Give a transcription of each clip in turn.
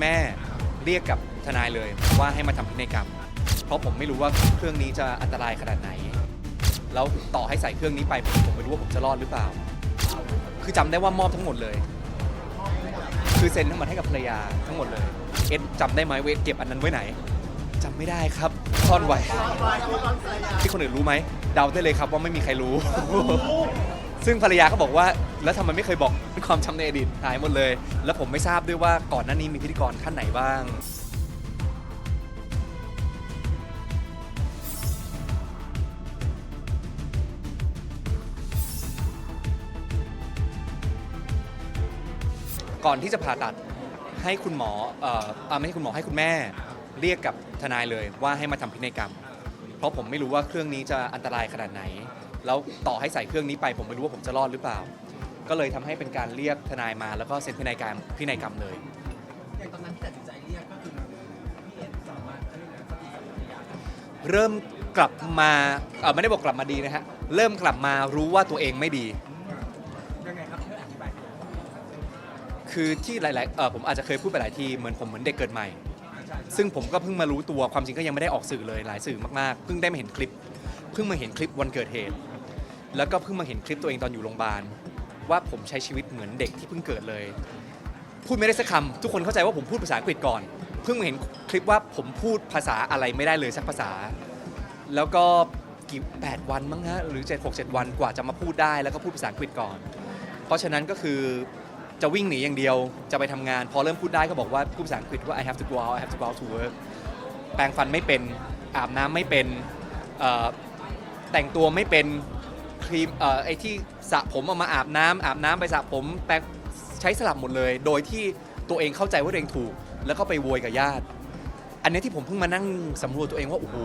แม่เรียกกับทนายเลยว่าให้มาทำพินัยกรรม เพราะผมไม่รู้ว่าเครื่องนี้จะอันตรายขนาดไหน แล้วต่อให้ใส่เครื่องนี้ไปผมผมไม่รู้ว่าผมจะรอดหรือเปล่า คือจำได้ว่ามอบทั้งหมดเลย คือเซ็นทั้งหมดให้กับภรรยาทั้งหมดเลย เอ็ดจำได้ไหมเวทเก็บอันนั้นไว้ไหนจำไม่ได้ครับซ่อนไว้ที่คนอื่นรู้ไหมเดาได้เลยครับว่าไม่มีใครรู้ ซึ่งภรรยาก็บอกว่าแล้วทำไมไม่เคยบอกความจำในอดีตหายหมดเลย แล้วผมไม่ทราบด้วยว่าก่อนหน้านี้มีพิธีกรท่านไหนบ้าง ก่อนที่จะผ่าตัดให้คุณหมอเอ่ออ่าไม่ใช่คุณหมอให้คุณแม่ เรียกกับทนายเลยว่าให้มาทำพินัยกรรม เพราะผมไม่รู้ว่าเครื่องนี้จะอันตรายขนาดไหน แล้วต่อให้ใส่เครื่องนี้ไป ผมไม่รู้ว่าผมจะรอดหรือเปล่า ก็เลยทำให้เป็นการเรียกทนายมาแล้วก็เซ็นพินัยกรรมพินัยกรรมเลย อย่างตอนนั้นที่ตัดสินใจเรียกก็คือพี่เอ็นสามารถเขาเรียกนะปฏิสัมพันธ์ยาเริ่มกลับมาเอ่อไม่ได้บอกกลับมาดีนะฮะเริ่มกลับมารู้ว่าตัวเองไม่ดี ยังไงครับช่วยอธิบายหน่อยคือที่หลายๆเอ่อผมอาจจะเคยพูดไปหลายทีเหมือนผมเหมือนเด็กเกิดใหม่ใช่ซึ่งผมก็เพิ่งมารู้ตัวความจริงก็ยังไม่ได้ออกสื่อเลยหลายสื่อมากๆ เพิ่งได้มาเห็นคลิป เพิ่งมาเห็นคลิปวันเกิดเหตุ แล้วก็เพิ่งมาเห็นคลิปตัวเองตอนอยู่โรงพยาบาล ว่าผมใช้ชีวิตเหมือนเด็กที่เพิ่งเกิดเลย พูดไม่ได้สักคำทุกคนเข้าใจว่าผมพูดภาษาอังกฤษก่อน เพิ่งมาเห็นคลิปว่าผมพูดภาษาอะไรไม่ได้เลยสักภาษา แล้วก็กี่แปดวันมั้งฮะหรือเจ็ดหกเจ็ดวันกว่าจะมาพูดได้แล้วก็พูดภาษาอังกฤษก่อน เพราะฉะนั้นก็คือจะวิ่งหนีอย่างเดียวจะไปทำงาน พอเริ่มพูดได้ก็บอกว่าพูดภาษาอังกฤษว่า I have to go out I have to go out to work แปรงฟันไม่เป็นอาบน้ำไม่เป็นแต่งตัวไม่เป็น ครีมเอ่อไอที่สระผมเอามาอาบน้ำอาบน้ำไปสระผมแปรงใช้สลับหมดเลย โดยที่ตัวเองเข้าใจว่าตัวเองถูก แล้วก็ไปโวยกับญาติ อันนี้ที่ผมเพิ่งมานั่งสำรวจตัวเองว่าโอ้โห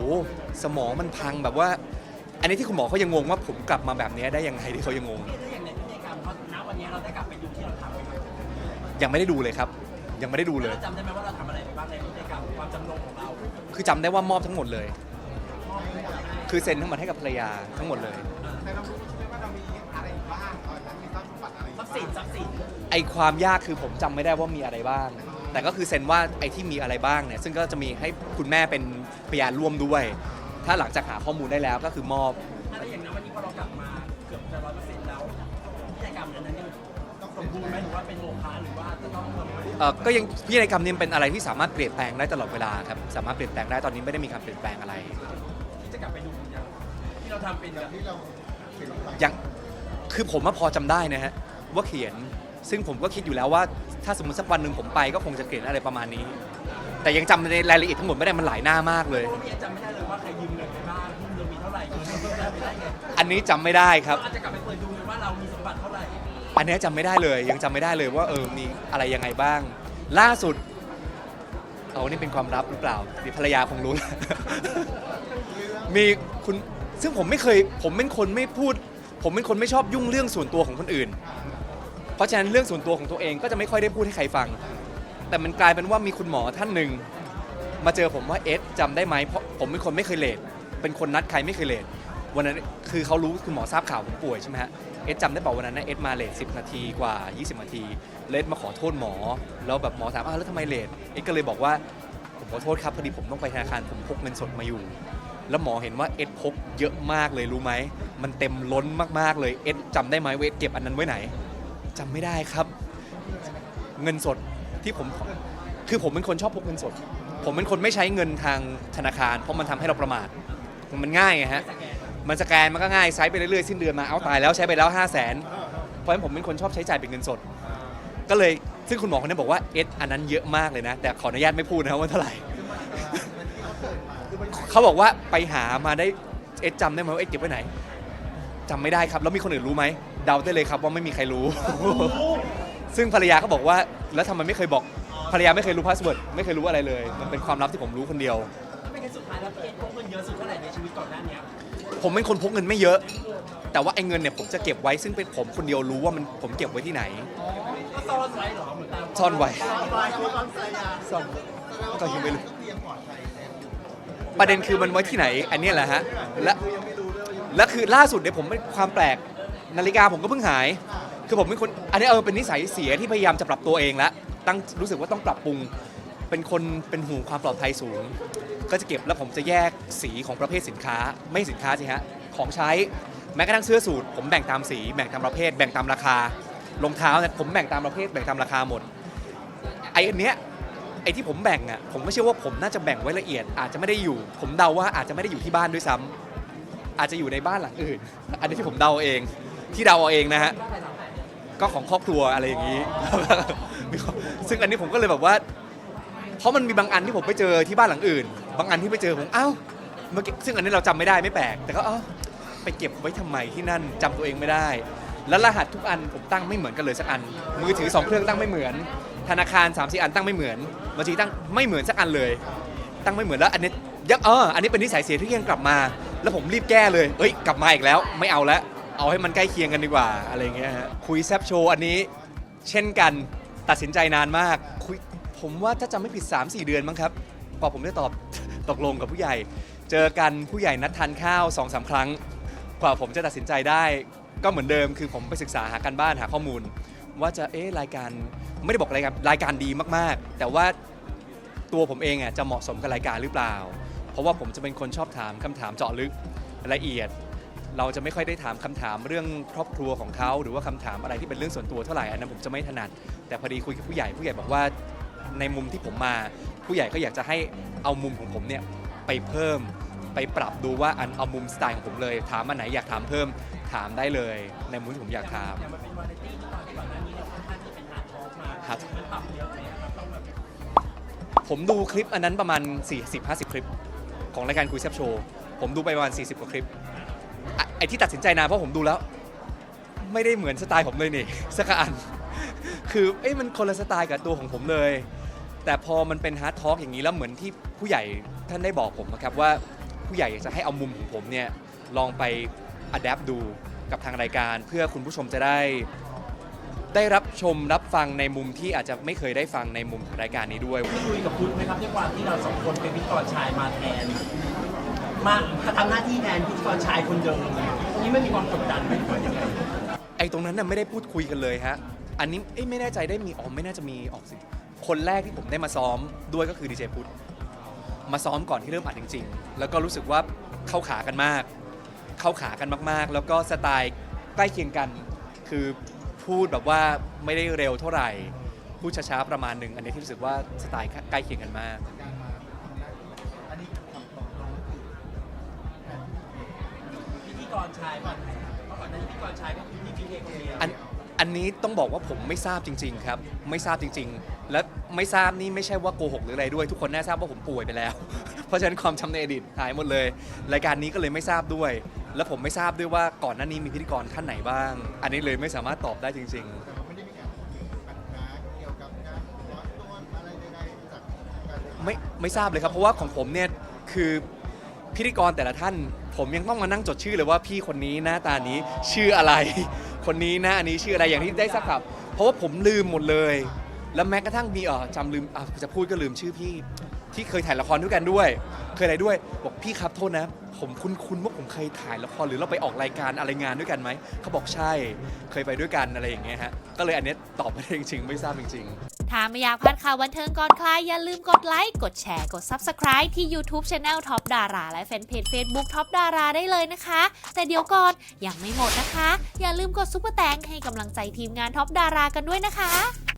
สมองมันพังแบบว่า อันนี้ที่คุณหมอเขายังงงว่าผมกลับมาแบบนี้ได้ยังไงที่เขายังงง ถ้าอย่างในพิธีกรรมเขาณวันนี้เราได้กลับไปดูที่เราทำไปไหมยังไม่ได้ดูเลยครับ ยังไม่ได้ดูเลยเราจำได้ไหมว่าเราทำอะไรไปบ้างในพิธีกรรมความจำลองของเราคือจำได้ว่ามอบทั้งหมดเลย คือเซ็นทั้งหมดให้กับภรรยาทั้งหมดเลย สินทรัพย์สินไอความยากคือผมจำไม่ได้ว่ามีอะไรบ้าง แต่ก็คือเซ็นว่าไอที่มีอะไรบ้างเนี่ยซึ่งก็จะมีให้คุณแม่เป็นพยานร่วมด้วย ถ้าหลังจากหาข้อมูลได้แล้วก็คือมอบถ้าอย่างนั้นวันนี้พอเรากลับมาเกือบจะร้อยเปอร์เซ็นต์แล้วพิธีกรรมนั้นยังต้องสมบูรณ์ไหมหรือว่าเป็นโมฆะหรือว่าจะต้องทำอะไรเอ่อก็ยังพินัยกรรมเนี่ยเป็นอะไรที่สามารถเปลี่ยนแปลงได้ตลอดเวลาครับสามารถเปลี่ยนแปลงได้ตอนนี้ไม่ได้มีการเปลี่ยนแปลงอะไรที่จะกลับไปดูอย่างที่เราทำเป็นแบบที่เราเขียนลงไปยังคือผมว่าพอจำได้นะฮะ ว่าเขียน ซึ่งผมก็คิดอยู่แล้วว่า ถ้าสมมติสักวันหนึ่งผมไปก็คงจะเขียนอะไรประมาณนี้ แต่ยังจำในรายละเอียดทั้งหมดไม่ได้มันหลายหน้ามากเลยพวกพี่จำไม่ได้เลยว่าใครยืมเงินไปบ้างหุ้นเรามีเท่าไหร่เงินเราเพิ่มได้ไม่ได้ไงอันนี้จำไม่ได้ครับ อาจจะกลับไปเปิดดูเลยว่าเรามีสมบัติเท่าไหร่อันเนี้ยจำไม่ได้เลย ยังจำไม่ได้เลยว่าเออมีอะไรยังไงบ้าง ล่าสุด เอานี่เป็นความลับหรือเปล่าเดี๋ยวภรรยาคงรู้มีคุณซึ่งผมไม่เคย ผมเป็นคนไม่พูด ผมเป็นคนไม่ชอบยุ่งเรื่องส่วนตัวของคนอื่น เพราะฉะนั้นเรื่องส่วนตัวของตัวเองก็จะไม่ค่อยได้พูดให้ใครฟัง แต่มันกลายเป็นว่ามีคุณหมอท่านหนึ่งมาเจอผมว่าเอสจำได้ไหมเพราะผมเป็นคนไม่เคยเลทเป็นคนนัดใครไม่เคยเลทวันนั้นคือเขารู้คุณหมอทราบข่าวผมป่วยใช่ไหมฮะเอสจำได้เปล่าวันนั้นนะเอสมาเลท10นาทีกว่า 20 นาทีเลสมาขอโทษหมอ แล้วแบบหมอถามอ้าวแล้วทำไมเลทเอสก็เลยบอกว่าผมขอโทษครับพอดีผมต้องไปธนาคารผมพกเงินสดมาอยู่ แล้วหมอเห็นว่าเอสพกเยอะมากเลยรู้ไหมมันเต็มล้นมากๆเลยเอสจำได้ไหมว่าเอสเก็บอันนั้นไว้ไหน จำไม่ได้ครับ เงินสดที่ผมคือผมเป็นคนชอบพกเงินสด ผมเป็นคนไม่ใช้เงินทางธนาคาร เพราะมันทำให้เราประมาทมันง่ายไงฮะมันสแกนมันก็ง่ายใช้ไปเรื่อยๆสิ้นเดือนมาเอาตายแล้วใช้ไปแล้ว 5 0 0 0 0นเพราะฉะนั้นผมเป็นคนชอบใช้จ่ายเป็นเงินสด ก็เลยซึ่งคุณหมอคนนี้บอกว่าเอสอันนั้นเยอะมากเลยนะ แต่ขออนุญาตไม่พูดนะครับว่าเท่าไหร่เขาบอกว่าไปหามาได้เอสจำได้ไหมว่าเอสเก็บไว้ไหนจำไม่ได้ครับ แล้วมีคนอื่นรู้ไหม เดาได้เลยครับว่าไม่มีใครรู้ ซึ่งภรรยาก็บอกว่า แล้วทำไมไม่เคยบอกภรรยาไม่เคยรู้พาสเวิร์ดไม่เคยรู้อะไรเลย มันเป็นความลับที่ผมรู้คนเดียวถ้าเป็นสุดท้ายแล้วพี่เอ็นพกเงินเยอะสุดเท่าไหร่ในชีวิตก่อนหน้าเนี้ยผมเป็นคนพกเงินไม่เยอะ แต่ว่าไอ้เงินเนี่ยผมจะเก็บไว้ซึ่งเป็นผมคนเดียวรู้ว่ามันผมเก็บไว้ที่ไหน ก็ซ่อนไว้เหรอเหมือนตามซ่อนไว้ปลายตัวตอนใส่ยาซ่อนก็ยังไม่รู้เตรียมปลอดภัยแล้วประเด็นคือมันไว้ที่ไหน อันเนี้ยแหละฮะและคือยังไม่รู้ด้วยว่าอยู่และคือล่าสุดเนี่ยผมเป็นความแปลก นาฬิกาผมก็เพิ่งหาย คือผมเป็นคนอันนี้เออเป็นนิสัยเสียที่พยายามจะปรับตัวเองแล้วตั้งรู้สึกว่าต้องปรับปรุง เป็นคนเป็นห่วงความปลอดภัยสูง ก็จะเก็บแล้วผมจะแยกสีของประเภทสินค้า ไม่สินค้าสิฮะของใช้แม้กระทั่งเสื้อสูทผมแบ่งตามสีแบ่งตามประเภท แบ่งตามราคารองเท้าเนี่ยผมแบ่งตามประเภทแบ่งตามราคาหมดไอ้อันเนี้ยไอ้ที่ผมแบ่งอะผมก็เชื่อว่าผมน่าจะแบ่งไว้ละเอียด อาจจะไม่ได้อยู่ ผมเดาว่าอาจจะไม่ได้อยู่ที่บ้านด้วยซ้ำอาจจะอยู่ในบ้านหลังอื่น อันนี้ที่ผมเดาเอง ที่เดาเอาเองนะฮะก็ของครอบครัวอะไรอย่างนี้ ซึ่งอันนี้ผมก็เลยแบบว่า เพราะมันมีบางอันที่ผมไปเจอที่บ้านหลังอื่น บางอันที่ไปเจอผมอ้าวเมื่อกี้ซึ่งอันนี้เราจำไม่ได้ไม่แปลก แต่ก็เอ้าไปเก็บไว้ทำไมที่นั่นจำตัวเองไม่ได้ แล้วรหัสทุกอันผมตั้งไม่เหมือนกันเลยสักอัน มือถือสองเครื่องตั้งไม่เหมือน ธนาคาร3ามสี่อันตั้งไม่เหมือนบัญชีตั้งไม่เหมือนสักอันเลย ตั้งไม่เหมือนแล้วอันนี้ยังเอออันนี้เป็นนิสัยเสียที่ยังกลับมา แล้วผมรีบแก้เลย เอ้ยกลับมาอีกแล้ว ไม่เอาแล้ว เอาให้มันใกล้เคียงกันดีกว่าอะไรเงี้ยฮะคุยแซบโชว์อันนี้ เช่นกันตัดสินใจนานมากคุยผมว่าถ้าจำไม่ผิด 3-4 เดือนมั้งครับกว่าผมจะตอบ ตกลงกับผู้ใหญ่ เจอกันผู้ใหญ่นัดทานข้าว2อสาครั้ง กว่าผมจะตัดสินใจได้ ก็เหมือนเดิมคือผมไปศึกษาหากันบ้านหาข้อมูล ว่าจะเอ๊ะรายการไม่ได้บอกรายการรายการดีมากๆ แต่ว่าตัวผมเองอะจะเหมาะสมกับรายการหรือเปล่า เพราะว่าผมจะเป็นคนชอบถามคำถามเจาะลึกละเอียด เราจะไม่ค่อยได้ถามคำถามเรื่องครอบครัวของเขาหรือว่าคำถามอะไรที่เป็นเรื่องส่วนตัวเท่าไหร่อันนั้นผมจะไม่ถนัด แต่พอดีคุยกับผู้ใหญ่ผู้ใหญ่บอกว่าในมุมที่ผมมา ผู้ใหญ่ก็อยากจะให้เอามุมของผมเนี่ยไปเพิ่ม ไปปรับดูว่าอันเอามุมสไตล์ของผมเลย ถามอันไหนอยากถามเพิ่มถามได้เลย ในมุมที่ผมอยากถาม อย่างมันเป็นวาไรตี้ที่ตอนที่ก่อนหน้านี้เราค่อนข้างจะเป็นฮาร์ดทอล์กมาครับ มันปรับเยอะไหมครับต้องแบบผมดูคลิปอันนั้นประมาณ 40-50 คลิป ของรายการคุยแซบโชว์ ผมดูไปประมาณ 40 กว่าคลิปอะ ไอ้ที่ตัดสินใจนานเพราะผมดูแล้ว ไม่ได้เหมือนสไตล์ผมเลยนี่สักอัน คือเอ้ยมันคนละสไตล์กับตัวของผมเลย แต่พอมันเป็นฮาร์ดทอล์กอย่างนี้แล้วเหมือนที่ผู้ใหญ่ท่านได้บอกผมนะครับว่าผู้ใหญ่อยากจะให้เอามุมของผมเนี่ยลองไปอัดแอปดูกับทางรายการ เพื่อคุณผู้ชมจะได้ ได้รับชมรับฟังในมุมที่อาจจะไม่เคยได้ฟังในมุมของรายการนี้ด้วย ได้คุยกับพุทธไหมครับด้วยความที่เราสองคนเป็นพิธีกรชายมาแทน มาทำหน้าที่แทนพิธีกรชายคนเดิมนี่ไม่มีความกดดันไหมหรือว่ายังไงไอ้ตรงนั้นน่ะไม่ได้พูดคุยกันเลยฮะ อันนี้เอ้ยไม่แน่ใจได้มีอ๋อไม่น่าจะมีออกสิ คนแรกที่ผมได้มาซ้อมด้วยก็คือดีเจพุทธมาซ้อมก่อนที่เริ่มอัดจริง ๆ แล้วก็รู้สึกว่าเข้าขากันมาก เข้าขากันมากๆ แล้วก็สไตล์ใกล้เคียงกัน คือพูดแบบว่าไม่ได้เร็วเท่าไหร่ พูดช้าๆประมาณหนึ่งอันนี้ที่รู้สึกว่าสไตล์ใกล้เคียงกันมาก กรชายก่อนเพราะก่อนหน้านี้พิธีกรชายก็คือพี่พีเอคนเดียวอันอันนี้ต้องบอกว่าผมไม่ทราบจริง ๆ ครับ ไม่ทราบจริง ๆ และไม่ทราบนี่ไม่ใช่ว่าโกหกหรืออะไรด้วย ทุกคนน่าทราบว่าผมป่วยไปแล้ว เพราะฉะนั้นความจำในอดีตหายหมดเลย รายการนี้ก็เลยไม่ทราบด้วย และผมไม่ทราบด้วยว่าก่อนหน้านี้มีพิธีกรท่านไหนบ้าง อันนี้เลยไม่สามารถตอบได้จริงแต่ว่าไม่ได้มีการพูดถึงปัญหาเกี่ยวกับการร้อนตัวอะไรใดๆจากการๆไม่ไม่ทราบเลยครับ เพราะว่าของผมเนี่ยคือพิธีกรแต่ละท่าน ผมยังต้องมานั่งจดชื่อเลยว่าพี่คนนี้หน้าตานี้ชื่ออะไร คนนี้หน้าอันนี้ชื่ออะไรอย่างที่ได้ทราบครับ เพราะว่าผมลืมหมดเลย แล้วแม้กระทั่งมีเออจำลืมอะจะพูดก็ลืมชื่อพี่ ที่เคยถ่ายละครด้วยกันด้วย เคยอะไรด้วย บอกพี่ครับโทษนะ ผมคุ้นๆว่าผมเคยถ่ายละครหรือเราไปออกรายการอะไรงานด้วยกันไหมเขาบอกใช่เคยไปด้วยกันอะไรอย่างเงี้ยฮะก็เลยอันเนี้ยตอบไม่ได้จริงๆ ไม่ทราบจริงๆ ถ้าไม่อยากพลาดข่าวบันเทิงก่อนใครอย่าลืมกดไลค์ กดแชร์กด Subscribe ที่ YouTube Channel Top ดาราและแฟนเพจ Facebook Top ดาราได้เลยนะคะ แต่เดี๋ยวก่อนยังไม่หมดนะคะ อย่าลืมกดซุปเปอร์แตงให้กำลังใจทีมงาน Top ดารากันด้วยนะคะ